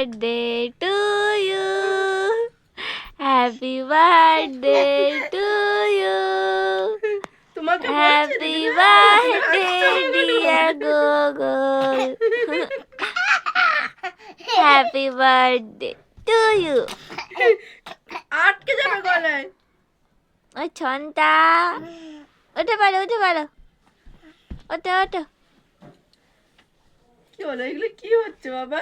Birthday to you happy birthday to you তোমাকে happy birthday dear Gogo happy birthday to you আটকে যাবে গলায় ওই ছনটা উঠে পারো উঠে পারো ওঠো ওঠো কি হলো এগুলো কি হচ্ছে বাবা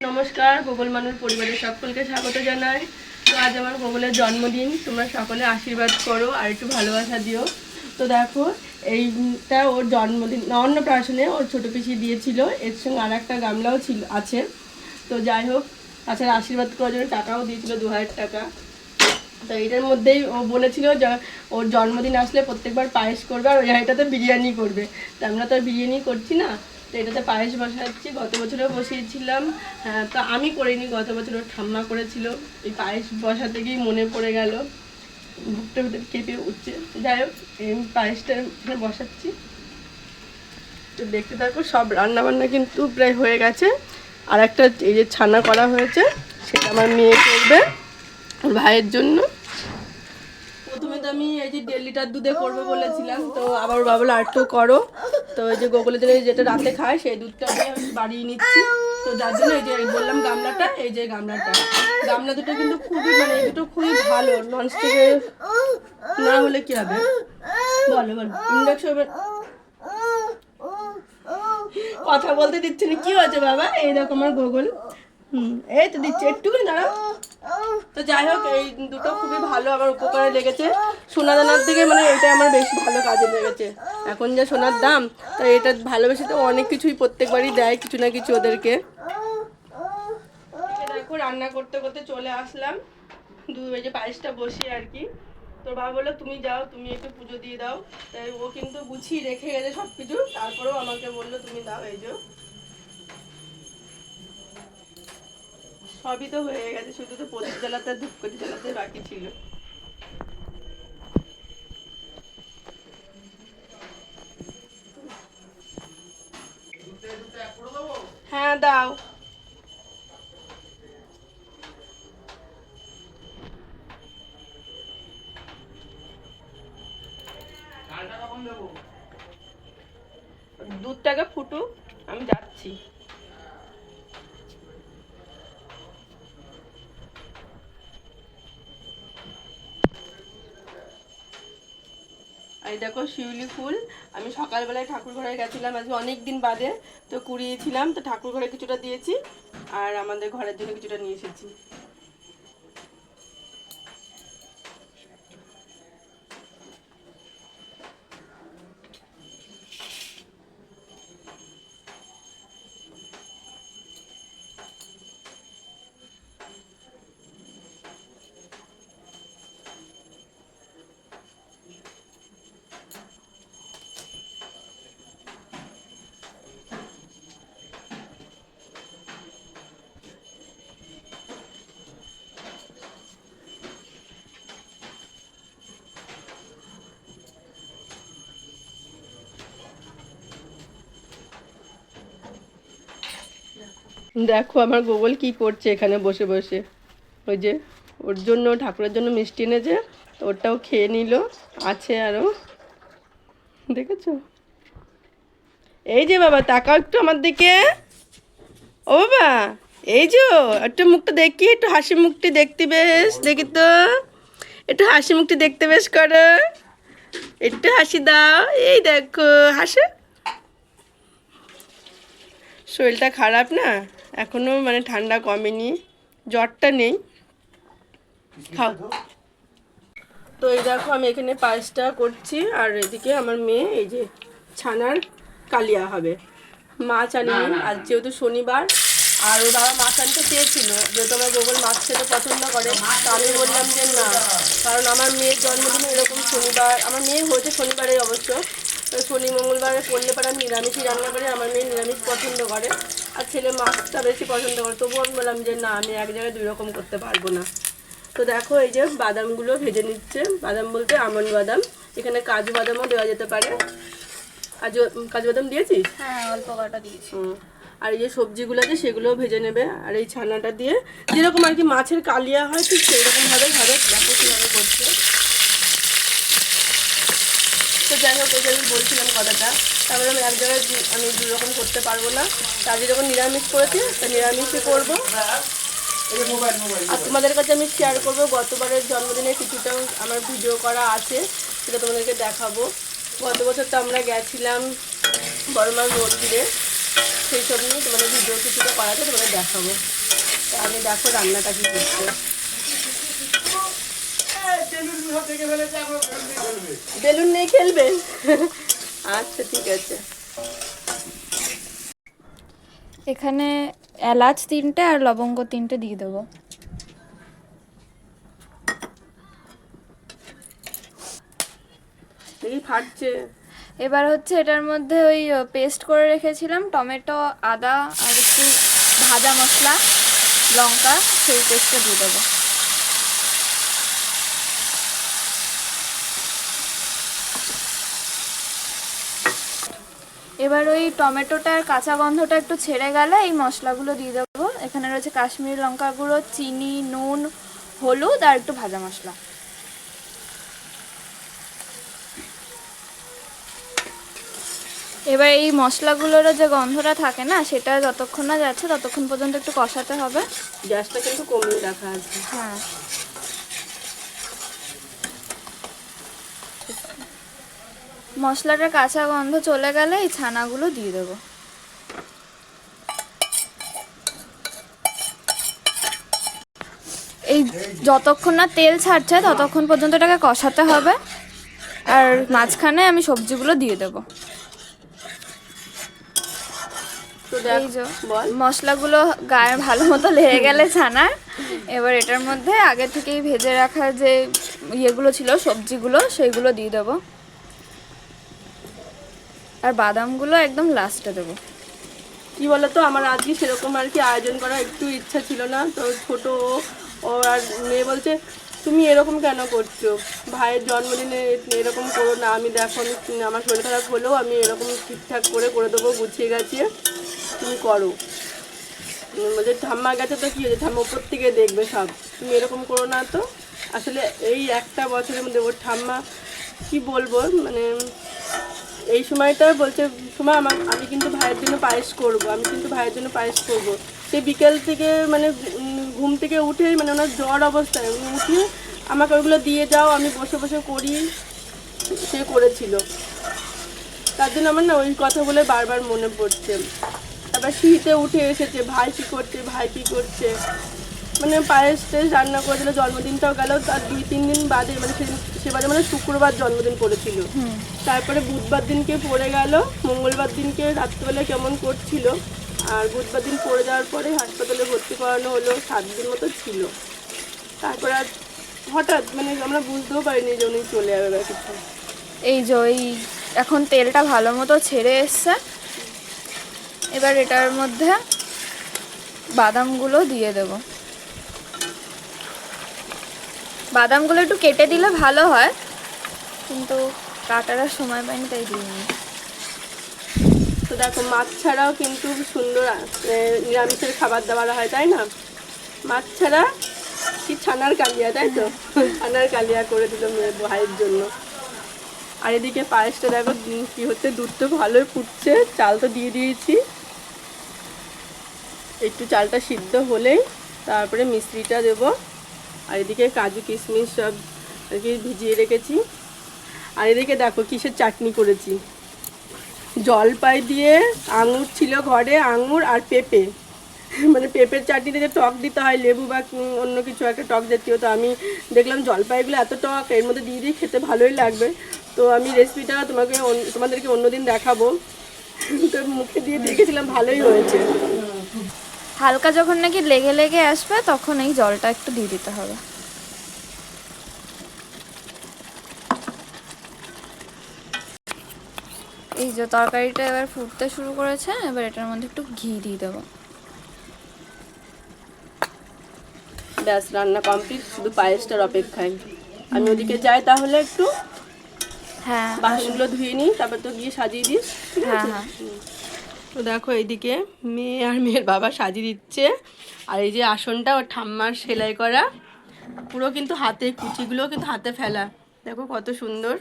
নমস্কার গোগল মানুষ পরিবারের সকলকে স্বাগত জানাই। তো আজ আমার গোগলের জন্মদিন, তোমরা সকলে আশীর্বাদ করো আর একটু ভালোবাসা দিও। তো দেখো, এইটা ওর জন্মদিন অন্নপ্রাশনে ওর ছোটো পিসি দিয়েছিল, এর সঙ্গে আর একটা গামলাও ছিল, আছে। তো যাই হোক, তাছাড়া আশীর্বাদ করার জন্য টাকাও দিয়েছিল, দু হাজার টাকা। তো এটার মধ্যেই ও বলেছিল ওর জন্মদিন আসলে প্রত্যেকবার পায়েস করবে আর ওই হাঁড়িটাতে বিরিয়ানি করবে। তো আমরা তো বিরিয়ানি করছি না। তো এটাতে পায়েস বসাচ্ছি গত বছরও বসিয়েছিলাম। হ্যাঁ, তো আমি করিনি গত বছর ঠাম্মা করেছিল। এই পায়েস বসাতে গিয়েই মনে পড়ে গেল। বুকটা ভিতরে কেঁপে উঠছে। যাই হোক এই পায়েসটা এখানে বসাচ্ছি। তো দেখতে থাকো সব রান্না বান্না কিন্তু প্রায় হয়ে গেছে। আর একটা এই যে ছানা করা হয়েছে সেটা আমার মেয়ে করবে ভাইয়ের জন্য। প্রথমে তো আমি এই যে দেড় লিটার দুধে করব বলেছিলাম তো আবার বাবা একটু করো। তো এই যে গোকুলের জন্য যেটা রাতে খায়, সেই দুধটা আমি বাড়িয়ে নিচ্ছি। তো যার জন্য এই যে বললাম গামলাটা, এই যে গামলাটা। গামলা দুটো কিন্তু খুবই মানে দুটো খুবই ভালো। ননস্টিকের না হলে কি হবে? বলো বলো। ইন্ডাকশন কথা বলতে দিচ্ছে না কি হয়েছে বাবা? এই আমার গোগল। হুম, এই তো দিচ্ছে। একটুখানি দাঁড়াও। তো যাই হোক, এই দুটো খুবই ভালো আমার উপকারে লেগেছে। সোনা দানার থেকে মানে এটা আমার বেশি ভালো কাজে লেগেছে। এখন যা সোনার দাম, তো এটা ভালোবেসে তো অনেক কিছুই প্রত্যেকবারই দেয় কিছু না কিছু ওদেরকে। দেখো, রান্না করতে করতে চলে আসলাম। দু যে পায়েসটা বসি আর কি। তোর বাবা বলল, তুমি যাও, তুমি একটু পুজো দিয়ে দাও। তাই ও কিন্তু গুছিয়ে রেখে গেছে সব কিছু তারপরেও আমাকে বলল, তুমি দাও, এই যে। সবই তো হয়ে গেছে শুধু তো প্রদীপ জ্বালাতে ধূপকাঠি জ্বালাতে বাকি ছিল। হ্যাঁ দাও দুধটাকে ফুটুক আমি যাচ্ছি আর এই দেখো শিউলি ফুল। আমি সকালবেলায় ঠাকুর ঘরে গেছিলাম, আজকে অনেক দিন বাদে তো কুড়িয়েছিলাম, তো ঠাকুর ঘরে কিছুটা দিয়েছি, আর আমাদের ঘরের জন্য কিছুটা নিয়ে এসেছি। দেখো আমার গোগল কি করছে এখানে বসে বসে। ওই যে, ওর জন্য, ঠাকুরের জন্য মিষ্টি এনেছে, তো ওটাও খেয়ে নিল, আছে আরও দেখেছ? এই যে বাবা, তাকাও একটু আমার দিকে। ও বাবা, এই যে, একটু মুখটা দেখি, একটু হাসি মুখটি দেখতে বেশ, দেখি তো। একটু হাসি মুখটি দেখতে বেশ করো। একটু হাসি দাও, এই দেখো, হাসো। শরীরটা খারাপ না? এখনও মানে ঠান্ডা কমেনি। জ্বরটা নেই। খাও। তো এই দেখো আমি এখানে পায়েসটা করছি আর এদিকে আমার মেয়ে এই যে ছানার কালিয়া হবে। মাছ আনিনি আজ যেহেতু শনিবার আর ওর বাবা মাছ আনতে চেয়েছিল যেহেতু আমার গোগল মাছ খেতে পছন্দ করে তো আমি বললাম যে না কারণ আমার মেয়ের জন্মদিনে এরকম শনিবার আমার মেয়ে হয়েছে শনিবারে অবশ্য শনি মঙ্গলবারে পড়লে পরে আমি নিরামিষই রান্না করি আমার মেয়ে নিরামিষ পছন্দ করে আর ছেলে মাছটা বেশি পছন্দ করে। তবুও আমি বললাম যে না আমি এক জায়গায় দুই রকম করতে পারব না। তো দেখো এই যে বাদামগুলো ভেজে নিচ্ছে। বাদাম বলতে আমন্ড বাদাম। এখানে কাজু বাদামও দেওয়া যেতে পারে। কাজু কাজু বাদাম দিয়েছিস? হ্যাঁ অল্প কটা দিয়েছি। আর এই যে সবজিগুলো আছে সেগুলোও ভেজে নেবে। আর এই ছানাটা দিয়ে যেরকম আর কি মাছের কালিয়া হয় ঠিক সেই রকম ভাবে দেখো কীভাবে করছে। যাই হোক ওই যে আমি বলছিলাম কথাটা তারপরে আমি এক জায়গায় আমি রকম করতে পারব না। তার যখন নিরামিষ করেছি তা নিরামিষই করব। আর তোমাদের কাছে আমি শেয়ার করব গতবারের জন্মদিনে কিছুটা আমার ভিডিও করা আছে সেটা তোমাদেরকে দেখাবো। গত বছর তো আমরা গেছিলাম বড়মার মন্দিরে সেই সব নিয়ে তোমাদের ভিডিও কিছুটা করা আছে তোমাদের দেখাবো। তা আমি দেখো রান্নাটা কি করছে। বেলুন নিয়ে খেলবেন আচ্ছা ঠিক আছে। এখানে এলাচ তিনটে আর লবঙ্গ তিনটে দিয়ে দেবো। ফাটছে। এবার হচ্ছে এটার মধ্যে ওই পেস্ট করে রেখেছিলাম। টমেটো আদা আর একটু ভাজা মশলা লঙ্কা সেই পেস্টটা দিয়ে দেবো। এবার ওই টমেটোটার কাঁচা গন্ধটা একটু ছেড়ে গেলে এই মশলাগুলো দিয়ে দেবো। এখানে রয়েছে কাশ্মীরি লঙ্কা গুঁড়ো চিনি নুন হলুদ আর একটু ভাজা মশলা। এবার এই মশলাগুলোরও যে গন্ধটা থাকে না সেটা যতক্ষণ না যাচ্ছে ততক্ষণ পর্যন্ত একটু কষাতে হবে। গ্যাসটা কিন্তু কমিয়ে রাখা আছে। হ্যাঁ। মশলাটার কাঁচা গন্ধ চলে গেলে এই ছানাগুলো দিয়ে দেবো। এই যতক্ষণ না তেল ছাড়ছে ততক্ষণ পর্যন্ত এটাকে কষাতে হবে। আর মাঝখানে আমি সবজিগুলো দিয়ে দেবো। এই যে মশলাগুলো গায়ে ভালো মতো লেগে গেলে ছানার এবার এটার মধ্যে আগে থেকেই ভেজে রাখা যে ইয়েগুলো ছিল সবজিগুলো সেইগুলো দিয়ে দেবো। আর বাদামগুলো একদম লাস্টে দেবো। কি বলতো, আমার আজকে সেরকম আর কি আয়োজন করার একটু ইচ্ছা ছিল না, তো ছোট ও- আর মেয়ে বলছে, তুমি এরকম কেন করছ? ভাইয়ের জন্মদিনে এরকম করো না, আমি দেখো, আমি আমার শরীর খারাপ হলেও আমি এরকম ঠিকঠাক করে করে দেবো, গুছিয়ে গাছিয়ে। তুমি করো। বলছে ঠাম্মা গেছে তো কী হয়েছে? ঠাম্মা উপর থেকে দেখবে সব। তুমি এরকম করো না তো। আসলে এই একটা বছরের মধ্যে ওর ঠাম্মা, কি বলব মানে এই সময়টা বলছে তোমার আমার আমি কিন্তু ভাইয়ের জন্য পায়েস করব, আমি কিন্তু ভাইয়ের জন্য পায়েস করব। সে বিকেল থেকে মানে ঘুম থেকে উঠেই মানে ওনার জ্বর অবস্থায় উঠে আমাকে ওইগুলো দিয়ে যাও, আমি বসে বসে করি, সে করেছিল। তার জন্য আমার না ওই কথাগুলো বারবার মনে পড়ছে। তারপর শীতে উঠে এসেছে, ভাই কী করছে, ভাই কী করছে? মানে পায়েস টায়েস রান্না করে দিল, জন্মদিনটাও গেল, তার দুই তিন দিন বাদে মানে সেদিন সেবারে মানে শুক্রবার জন্মদিন পড়েছিল। তারপরে বুধবার দিনকে পড়ে গেল মঙ্গলবার দিনকে রাত্রিবেলা কেমন করছিল আর বুধবার দিন পড়ে যাওয়ার পরে হাসপাতালে ভর্তি করানো হলো সাত দিন মতো ছিল। তারপর আর হঠাৎ মানে আমরা বুঝতেও পারিনি যে উনি চলে যাবে বা কিছু। এই যে ওই এখন তেলটা ভালো মতো ছেড়ে এসছে। এবার এটার মধ্যে বাদামগুলো দিয়ে দেবো। বাদামগুলো একটু কেটে দিলে ভালো হয়, কিন্তু কাটার সময় পাইনি, তাই দিইনি। তো দেখো, মাছ ছাড়াও কিন্তু সুন্দর নিরামিষের খাবার দাবার হয়, তাই না? মাছ ছাড়া কি ছানার কালিয়া, তাই তো? ছানার কালিয়া করে দিল ভাইয়ের জন্য। আর এদিকে পায়েসটা দেখো কি হচ্ছে, দুধ তো ভালোই ফুটছে, চাল তো দিয়ে দিয়েছি। একটু চালটা সিদ্ধ হলেই তারপরে মিশ্রিটা দেব। আর এদিকে কাজু, কিশমিশ সব আর কি ভিজিয়ে রেখেছি। আর এদিকে দেখো কিসের চাটনি করেছি। জলপাই দিয়ে আঙুর ছিল ঘরে, আঙুর আর পেঁপে। মানে পেঁপের চাটনিতে যে টক দিতে হয়, লেবু বা অন্য কিছু একটা টক জাতীয়, তো আমি দেখলাম জলপাইগুলো এত টক, এর মধ্যে দিয়ে দিয়ে খেতে ভালোই লাগবে। তো আমি রেসিপিটা তোমাকে তোমাদেরকে অন্যদিন দেখাবো। তো মুখে দিয়ে দেখেছিলাম, ভালোই হয়েছে। হালকা যখন নাকি লেগে লেগে আসবে তখন এই জলটা একটু দিয়ে দিতে হবে। এই যে তরকারিটা এবার ফুটতে শুরু করেছে এবার এটার মধ্যে একটু ঘি দিয়ে দেবো। ব্যাস রান্না কমপ্লিট শুধু পায়েসটার অপেক্ষায়। আমি ওদিকে যাই তাহলে একটু। হ্যাঁ। বাসনগুলো ধুয়ে নিই তারপর তো গিয়ে সাজিয়ে দিস। ঠিক হ্যাঁ আছে হ্যাঁ তো দেখো এইদিকে মেয়ে আর মেয়ের বাবা সাজিয়ে দিচ্ছে। আর এই যে আসনটা ওর ঠাম্মার সেলাই করা, পুরো কিন্তু হাতে কুচিগুলো কিন্তু হাতে ফেলা। দেখো কত সুন্দর।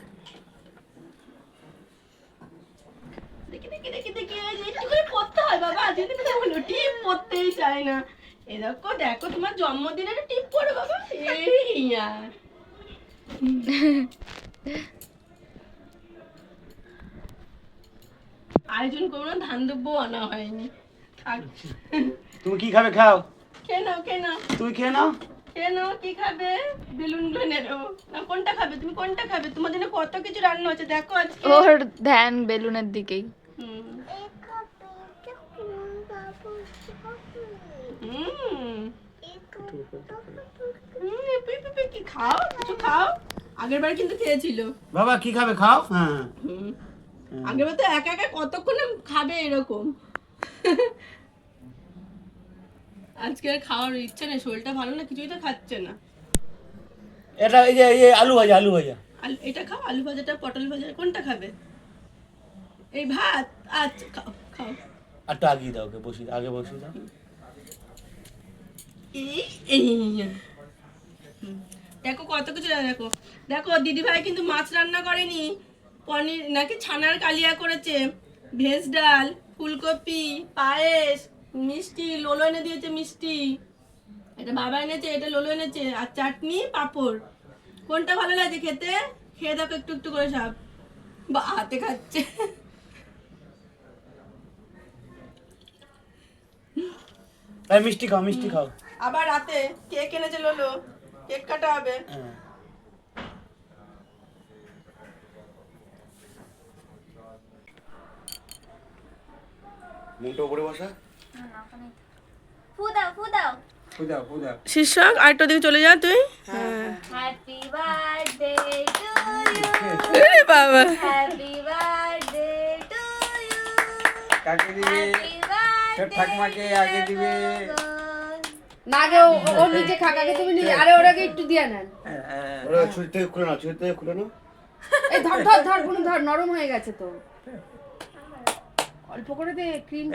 দেখি দেখি তোমার জন্মদিনের টিপ পড়ো বাবা। এই আয়োজন করব ধান দুব্বো আনা হয়নি। থাক। তুমি কি খাবে খাও? খেয়ে নাও খেয়ে নাও। তুমি খেয়ে নাও? খেয়ে নাও কি খাবে? বেলুনগুলো নেব না কোনটা খাবে? তুমি কোনটা খাবে? তোমার জন্য কত কিছু রান্না হচ্ছে দেখো আজকে। ওর ধ্যান বেলুনের দিকেই। কি খাও? কিছু খাও? আগের বার কিন্তু খেয়েছিল। বাবা কি খাবে? খাও? হ্যাঁ। হুম। আগের তো একা একা কতক্ষণ খাবে এরকম? আজকে আর খাওয়ার ইচ্ছা নেই শরীরটা ভালো না কিছুই তো খাচ্ছে না। এটা এই যে এই আলু ভাজা আলু ভাজা। এটা খাও আলু ভাজাটা পটল ভাজা কোনটা খাবে? এই ভাত আচ্ছা খাও খাও। আর তো আগিয়ে দাও ওকে বসিয়ে আগে বসিয়ে দাও। দেখো কত কিছু দেখো। দেখো দিদি ভাই কিন্তু মাছ রান্না করেনি। পনির নাকি ছানার কালিয়া করেছে? ভেজ ডাল ফুলকপি পায়েস মিষ্টি লোলো এনে দিয়েছে মিষ্টি। এটা বাবা এনেছে এটা লোলো এনেছে আর চাটনি পাঁপড়। কোনটা ভালো লাগে খেতে? খেয়ে দেখো একটু একটু করে সব। বা হাতে খাচ্ছে। মিষ্টি খাও মিষ্টি খাও। আবার রাতে কেক এনেছে লোলো। কেক কাটা হবে। হ্যাঁ উপরে বসা। ফু দাও ফু দাও ফুদাও ফুদাও শীর্ষক আরেকটা দিকে চলে যা তুই। হ্যাঁ। হ্যাপি বার্থডে টু ইউ বাবা। হ্যাপি বার্থডে টু ইউ কাকে দিবে? হ্যাপি ঠাকুমাকে আগে দিবে। না আগে ও- নিজে খাক আগে তুমি নিজে আরে ওরাকে একটু দিয়ে নেন। ওরা ছুরি থেকে খুলে নাও ছুরি থেকে খুলে এই ধর ধর ধর কোনো ধর নরম হয়ে গেছে তো। অল্প করে দে ক্রিম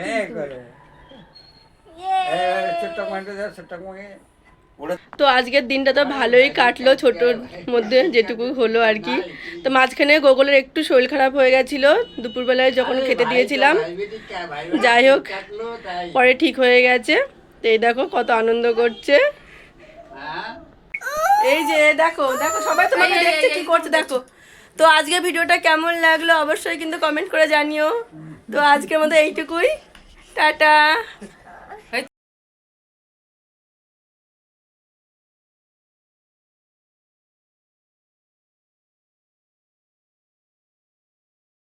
তো। আজকের দিনটা তো ভালোই কাটলো ছোটোর মধ্যে যেটুকু হলো আর কি। তো মাঝখানে গোগলের একটু শরীর খারাপ হয়ে গেছিল দুপুরবেলায় যখন খেতে দিয়েছিলাম। যাই হোক পরে ঠিক হয়ে গেছে। তো এই দেখো কত আনন্দ করছে। এই যে দেখো দেখো সবাই তোমাকে দেখছে কি করছে দেখো। তো আজকে ভিডিওটা কেমন লাগল অবশ্যই কিন্তু কমেন্ট করে জানিও। তো আজকের মতো এইটুকুই। টাটা।